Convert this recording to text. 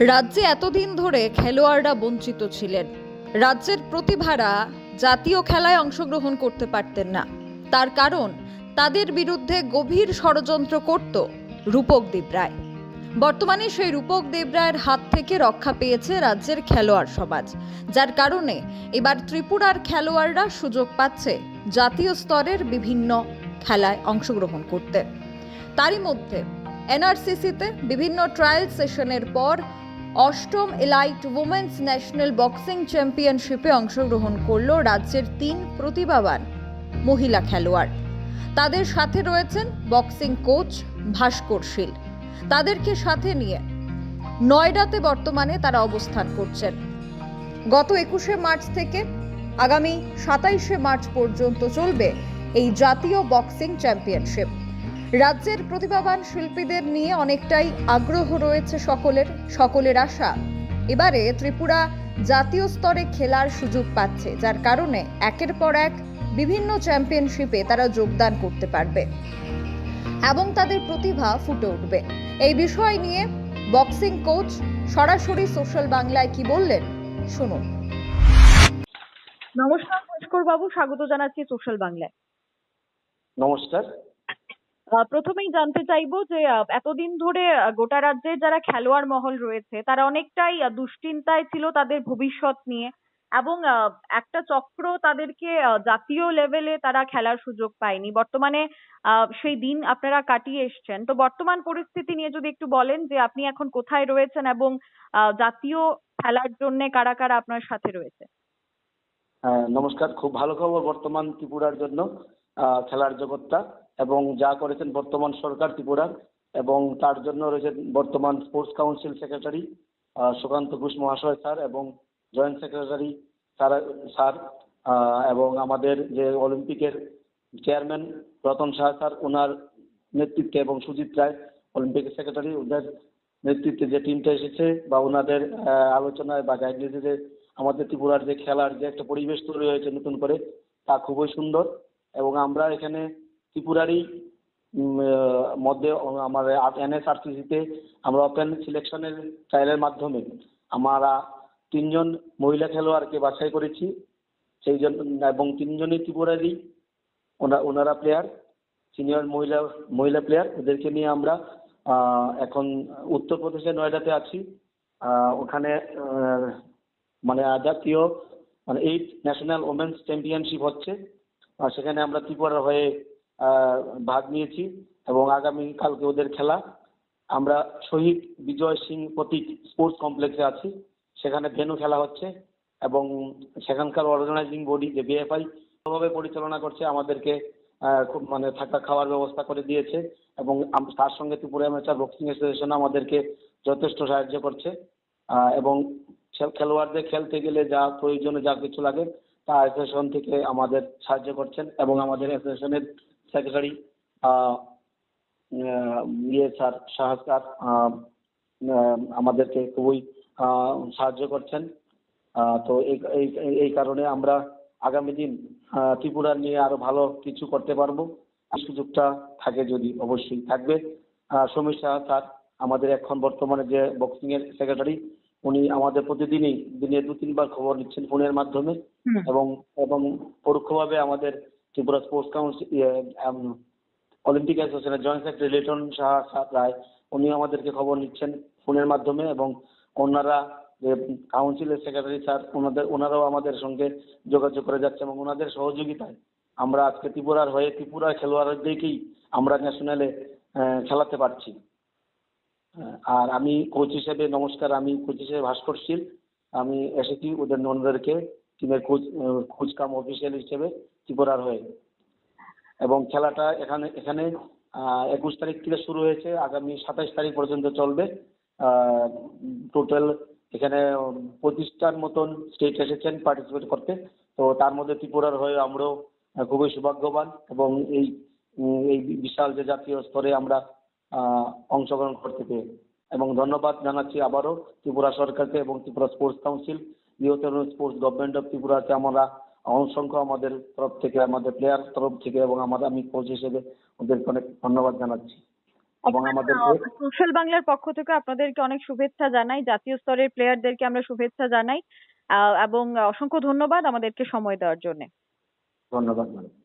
রাজ্যে এতদিন ধরে খেলোয়াড়রা বঞ্চিত ছিলেন। রাজ্যের প্রতিভারা জাতীয় খেলায় অংশগ্রহণ করতে পারতেন না। তার কারণ, তাদের বিরুদ্ধে গভীর ষড়যন্ত্র করত রূপক দেবরায় বর্তমানে সেই রূপক দেবরায়ের হাত থেকে রক্ষা পেয়েছে রাজ্যের খেলোয়াড় সমাজ। যার কারণে এবার ত্রিপুরার খেলোয়াড়রা সুযোগ পাচ্ছে জাতীয় স্তরের বিভিন্ন খেলায় অংশগ্রহণ করতে। তারই মধ্যে, এনআরসিসিতে বিভিন্ন ট্রায়াল সেশনের পর অষ্টম এলাইট উমেন্স ন্যাশনাল বক্সিং চ্যাম্পিয়নশিপে অংশগ্রহণ করল রাজ্যের তিন প্রতিভাবান মহিলা খেলোয়াড়। তাদের সাথে রয়েছেন বক্সিং কোচ ভাস্কর শীল। তাদেরকে সাথে নিয়ে নয়ডাতে বর্তমানে তারা অবস্থান করছেন। গত একুশে মার্চ থেকে আগামী সাতাইশে মার্চ পর্যন্ত চলবে এই জাতীয় বক্সিং চ্যাম্পিয়নশিপ। রাজ্যের প্রতিভাবান শিল্পীদের নিয়ে অনেকটাই আগ্রহ রয়েছে সকলের সকলের আশা। এবারে ত্রিপুরা জাতীয় স্তরে খেলার সুযোগ পাচ্ছে যার কারণে একের পর এক বিভিন্ন চ্যাম্পিয়নশিপে তারা যোগদান করতে পারবে এবং তাদের প্রতিভা ফুটে উঠবে। এই বিষয় নিয়ে বক্সিং কোচ সরাসরি সোশ্যাল বাংলায় কি বললেন শুনুন। নমস্কার ভাস্কর বাবু স্বাগত জানাচ্ছি সোশ্যাল বাংলায়। নমস্কার। আহ, প্রথমেই জানতে চাইব যে এতদিন ধরে গোটা রাজ্যে যারা খেলোয়াড় মহল রয়েছে তারা অনেকটাই দুশ্চিন্তায় ছিল তাদের ভবিষ্যৎ নিয়ে এবং আহ, একটা চক্র তাদেরকে জাতীয় লেভেলে তারা খেলার সুযোগ পায়নি। বর্তমানে আহ, সেই দিন আপনারা কাটিয়ে এসছেন। তো বর্তমান পরিস্থিতি নিয়ে যদি একটু বলেন যে আপনি এখন কোথায় রয়েছেন এবং আহ, জাতীয় খেলার জন্য কারা কারা আপনার সাথে রয়েছে? হ্যাঁ, নমস্কার। খুব ভালো খবর বর্তমান ত্রিপুরার জন্য খেলার জগৎটা। এবং যা করেছেন বর্তমান সরকার ত্রিপুরার এবং তার জন্য রয়েছেন বর্তমান sports council secretary Sukanta Ghosh মহাশয় স্যার এবং জয়েন্ট সেক্রেটারি স্যার স্যার এবং আমাদের যে অলিম্পিকের চেয়ারম্যান রতন শাহ স্যার ওনার নেতৃত্বে এবং সুজিত রায় অলিম্পিকের সেক্রেটারি ওদের নেতৃত্বে যে টিমটা এসেছে বা ওনাদের আলোচনায় বা গাইডলাইন্সে আমাদের ত্রিপুরার যে খেলার যে একটা পরিবেশ তৈরি হয়েছে নতুন করে, তা খুবই সুন্দর এবং আমরা এখানে ত্রিপুরারই মধ্যে আমার এনএসআরসিসিতে আমরা ওপেন সিলেকশনের ট্রায়ালের মাধ্যমে আমরা তিনজন মহিলা খেলোয়াড়কে বাছাই করেছি। সেই জন্য এবং তিনজনই ত্রিপুরারই ওনা, ওনারা প্লেয়ার সিনিয়র মহিলা মহিলা প্লেয়ার ওদেরকে নিয়ে আমরা এখন উত্তরপ্রদেশের নয়ডাতে আছি। ওখানে মানে জাতীয় মানে এইট ন্যাশনাল ওমেন্স চ্যাম্পিয়নশিপ হচ্ছে। আর সেখানে আমরা ত্রিপুরার হয়ে ভাগ নিয়েছি এবং আগামী কালকে ওদের খেলা। আমরা শহীদ বিজয় সিং প্রতীক স্পোর্টস কমপ্লেক্সে আছি। সেখানে ভেন্যু খেলা হচ্ছে এবং সেখানকার অর্গানাইজিং বডি যে বিএফআই ভাবে পরিচালনা করছে, আমাদেরকে খুব মানে থাকা খাওয়ার ব্যবস্থা করে দিয়েছে এবং তার সঙ্গে ত্রিপুরা অ্যামেচার বক্সিং অ্যাসোসিয়েশন আমাদেরকে যথেষ্ট সাহায্য করছে। এবং খেলোয়াড়দের খেলতে গেলে যা প্রয়োজনে যা কিছু লাগে, তা অ্যাসোসিয়েশন থেকে আমাদের সাহায্য করছেন এবং আমাদের অ্যাসোসিয়েশনের সেক্রেটারি ইয়ে স্যার শাহ স্যার আমাদেরকে খুবই সাহায্য করছেন। তো এই কারণে আমরা আগামী দিন ত্রিপুরা নিয়ে আরও ভালো কিছু করতে পারব। সুযোগটা থাকে যদি অবশ্যই থাকবে। সমীর সাহা স্যার আমাদের এখন বর্তমানে যে বক্সিং এর সেক্রেটারি উনি আমাদের প্রতিদিনই দিনে দু তিনবার খবর নিচ্ছেন ফোনের মাধ্যমে এবং এবং পরোক্ষভাবে আমাদের ত্রিপুরা স্পোর্টস কাউন্সিল অলিম্পিক অ্যাসোসিয়েশনের জয়েন্ট সেক্রেটারি লিটন শাহ রায় উনি আমাদেরকে খবর নিচ্ছেন ফোনের মাধ্যমে এবং ওনারা কাউন্সিলের সেক্রেটারি স্যার, ওনাদের, ওনারাও আমাদের সঙ্গে যোগাযোগ করে যাচ্ছে এবং ওনাদের সহযোগিতায় আমরা আজকে ত্রিপুরার হয়ে ত্রিপুরার খেলোয়াড়দেরকেই আমরা ন্যাশনালে খেলাতে পারছি। আর আমি কোচ হিসেবে নমস্কার, আমি কোচ হিসেবে ভাস্কর শীল, আমি এসেছি ওদের ওনাদেরকে টিমের কোচ কোচ কাম অফিসিয়াল হিসেবে ত্রিপুরার হয়ে। এবং খেলাটা এখানে এখানে একুশ তারিখ থেকে শুরু হয়েছে। আগামী সাতাইশ তারিখ পর্যন্ত চলবে। টোটাল এখানে পঁচিশটার মতন স্টেট এসেছেন পার্টিসিপেট করতে। তো তার মধ্যে ত্রিপুরার হয়ে আমরাও খুবই সৌভাগ্যবান এবং এই এই বিশাল যে জাতীয় স্তরে আমরা অংশগ্রহণ করতে পেরে। এবং ধন্যবাদ জানাচ্ছি আবারও ত্রিপুরা সরকারকে এবং ত্রিপুরা স্পোর্টস কাউন্সিল বৃহত্তর স্পোর্টস গভর্নমেন্ট অফ ত্রিপুরাকে আমরা অসংখ্য আমাদের তরফ থেকে আমাদের প্লেয়ার তরফ থেকে এবং আমাদের আমি কোচ হিসেবে ওদেরকে অনেক ধন্যবাদ জানাচ্ছি। এবং আমাদের সোশ্যাল বাংলার পক্ষ থেকে আপনাদেরকে অনেক শুভেচ্ছা জানাই জাতীয় স্তরের প্লেয়ারদেরকে আমরা শুভেচ্ছা জানাই এবং অসংখ্য ধন্যবাদ আমাদেরকে সময় দেওয়ার জন্য। ধন্যবাদ ম্যাডাম।